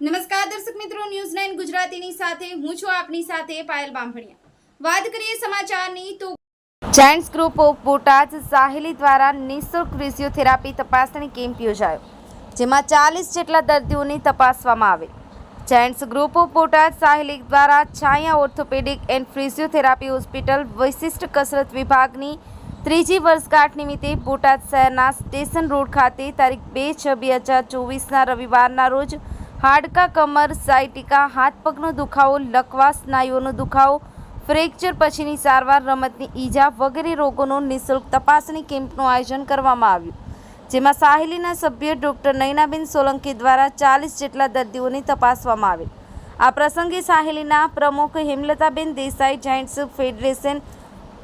નમસ્કાર દર્શક મિત્રો ન્યૂઝ નાઇન ગુજરાતીની સાથે હું છું આપની સાથે પાયલ બામભણિયા વાત કરીએ સમાચારની તો Giants Group of Botad Saheli દ્વારા નિઃશુલ્ક ફિઝિયોથેરાપી તપાસણી કેમ્પ યોજાયો, જેમાં ચાલીસ જેટલા દર્દીઓની તપાસવામાં આવે. Giants Group of Botad Saheli દ્વારા Chhaya orthopaedic and physiotherapy hospital વિશિષ્ટ કસરત વિભાગની ત્રીજી વર્ષગાંઠ નિમિત્તે બોટાદ શહેરના સ્ટેશન રોડ ખાતે તારીખ બે છ બે હજાર ચોવીસના રવિવારના રોજ હાડકા, કમર, સાયટિકા, હાથ પગનો દુખાવો લકવા સ્નાયુઓનો દુખાવો, ફ્રેક્ચર પછીની સારવાર, રમતની ઈજા વગેરે રોગોનો નિઃશુલ્ક તપાસણી કેમ્પનું આયોજન કરવામાં આવ્યું. જેમાં સાહેલીના સભ્ય ડૉક્ટર નયનાબેન સોલંકી દ્વારા ચાલીસ જેટલા દર્દીઓને તપાસવામાં આવેલ. આ પ્રસંગે સાહેલીના પ્રમુખ હેમલતાબેન દેસાઈ, જાયન્ટ્સ ફેડરેશન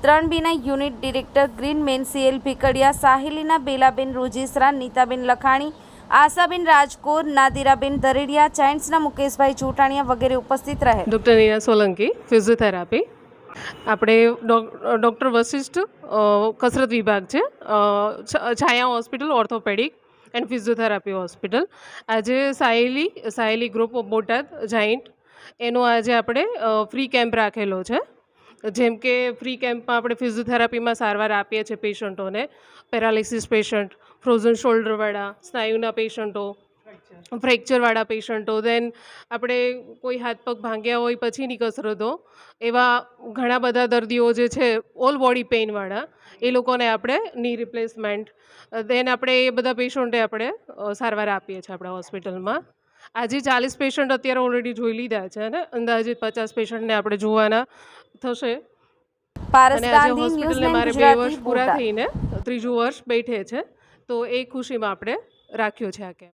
ત્રણ બીના unit director green man CL Bhikadiya, સાહેલીના Belaben Rojesara, Nitaben Lakhani Ashaben Rajkor, Nadiraben દરેડિયા, ચાઇન્સના મુકેશભાઈ ચૂંટાણીયા વગેરે ઉપસ્થિત રહે. Doctor Nina Solanki, physiotherapy. આપણે ડૉક્ટર વશિષ્ઠ કસરત વિભાગ છે Chhaya hospital, orthopaedic and physiotherapy hospital. આજે Sayali Sayali group of Botad giant એનો આજે આપણે ફ્રી કેમ્પ રાખેલો છે. જેમ કે ફ્રી કેમ્પમાં આપણે ફિઝિયોથેરાપીમાં સારવાર આપીએ છીએ પેશન્ટોને પેરાલિસિસ પેશન્ટ ફ્રોઝન શોલ્ડરવાળા સ્નાયુના પેશન્ટો ફ્રેક્ચરવાળા પેશન્ટો દેન આપણે કોઈ હાથ પગ ભાંગ્યા હોય પછીની કસરતો, એવા ઘણા બધા દર્દીઓ જે છે ઓલ બોડી પેઇનવાળા એ લોકોને આપણે ની રિપ્લેસમેન્ટ દેન આપણે એ બધા પેશન્ટે આપણે સારવાર આપીએ છીએ આપણા હોસ્પિટલમાં આજે ચાલીસ પેશન્ટ અત્યારે ઓલરેડી જોઈ લીધા છે અને અંદાજે પચાસ પેશન્ટને આપણે જોવાના થશે. અને આજે હોસ્પિટલને મારે બે વર્ષ પૂરા. થઈને ત્રીજું વર્ષ બેઠે છે. તો એ ખુશીમાં આપણે રાખ્યો છે આ કેમ્પ.